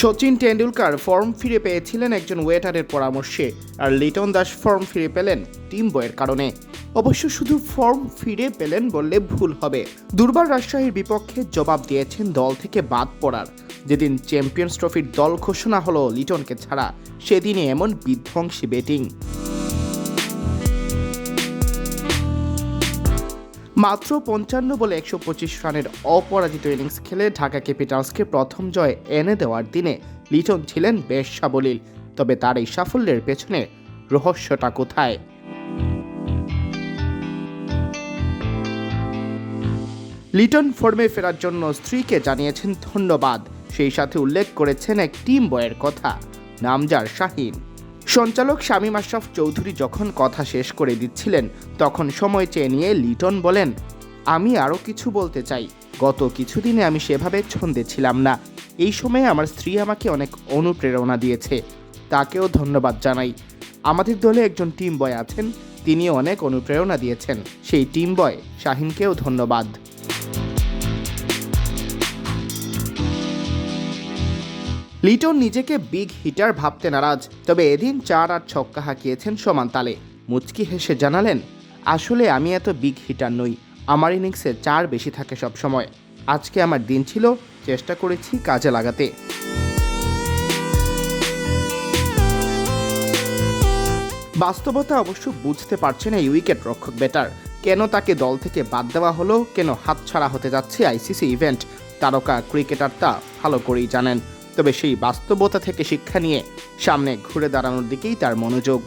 Sachin Tendulkar form ফিরে পেয়েছিলেন একজন ওয়েটারের পরামর্শে, আর লিটন দাস ফর্ম ফিরে পেলেন টিম বয়ের কারণে। অবশ্য শুধু ফর্ম ফিরে পেলেন বললে ভুল হবে। দুর্বার রাজশাহীর বিপক্ষে জবাব দিয়েছেন দল থেকে বাদ পড়ার। যেদিন চ্যাম্পিয়ন্স ট্রফির দল ঘোষণা হলো লিটনকে ছাড়া সেদিনে এমন বিধ্বংসী ব্যাটিং। মাত্র পঞ্চান্ন বলে একশো পঁচিশ রানের অপরাজিত ইনিংস খেলে ঢাকা ক্যাপিটালসকে প্রথম জয় এনে দেওয়ার দিনে লিটন ছিলেন বেশ সাবলীল। তবে তার এই সাফল্যের পেছনে রহস্যটা কোথায়? লিটন ফর্মে ফেরার জন্য স্ত্রীকে জানিয়েছেন ধন্যবাদ। সেই সাথে উল্লেখ করেছেন এক টিম বয়ের কথা। নামজার শাহিন। সঞ্চালক শামীম আশরাফ চৌধুরী যখন কথা শেষ করে দিচ্ছিলেন, তখন সময় চেয়ে নিয়ে লিটন বলেন, আমি আরও কিছু বলতে চাই। গত কিছুদিনে আমি সেভাবে ছন্দে ছিলাম না। এই সময়ে আমার স্ত্রী আমাকে অনেক অনুপ্রেরণা দিয়েছে। তাকেও ধন্যবাদ জানাই। আমাদের দলে একজন টিম বয় আছেন তিনি অনেক অনুপ্রেরণা দিয়েছেন। সেই টিম বয় শাহিনকেও ধন্যবাদ। লিটন নিজেকে বিগ হিটার ভাবতে নারাজ, তবে এদিন চার আর ছক্কা হাঁকিয়েছেন সমান তালে। মুচকি হেসে জানালেন, আসলে আমি এত বিগ হিটার নই, আমার ইনিংসে চার বেশি থাকে সব সময় আজকে আমার দিন ছিল, চেষ্টা করেছি কাজে লাগাতে। বাস্তবতা অবশ্য বুঝতে পারছেন এই উইকেট রক্ষক ব্যাটার কেন তাকে দল থেকে বাদ দেওয়া হলো, কেন হাতছাড়া হতে যাচ্ছে আইসিসি ইভেন্ট তারকা ক্রিকেটার তা ভালো করেই জানেন। তবে সেই বাস্তবতা থেকে শিক্ষা নিয়ে সামনে ঘুরে দাঁড়ানোর দিকেই তার মনোযোগ।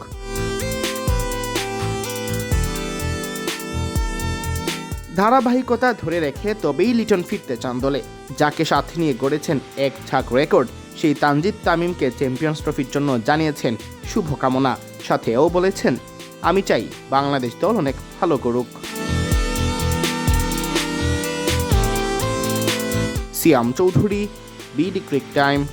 ধারাবাহিকতা ধরে রেখে তবেই লিটন ফিরতে চান দলে, যাকে সাথে নিয়ে গড়েছেন এক ঝাঁক রেকর্ড। সেই তানজিদ তামিমকে চ্যাম্পিয়ন্স ট্রফির জন্য জানিয়েছেন, শুভকামনা। সাথেও বলেছেন, আমি চাই বাংলাদেশ দল অনেক ভালো করুক। সিয়াম Chowdhury be the quick time.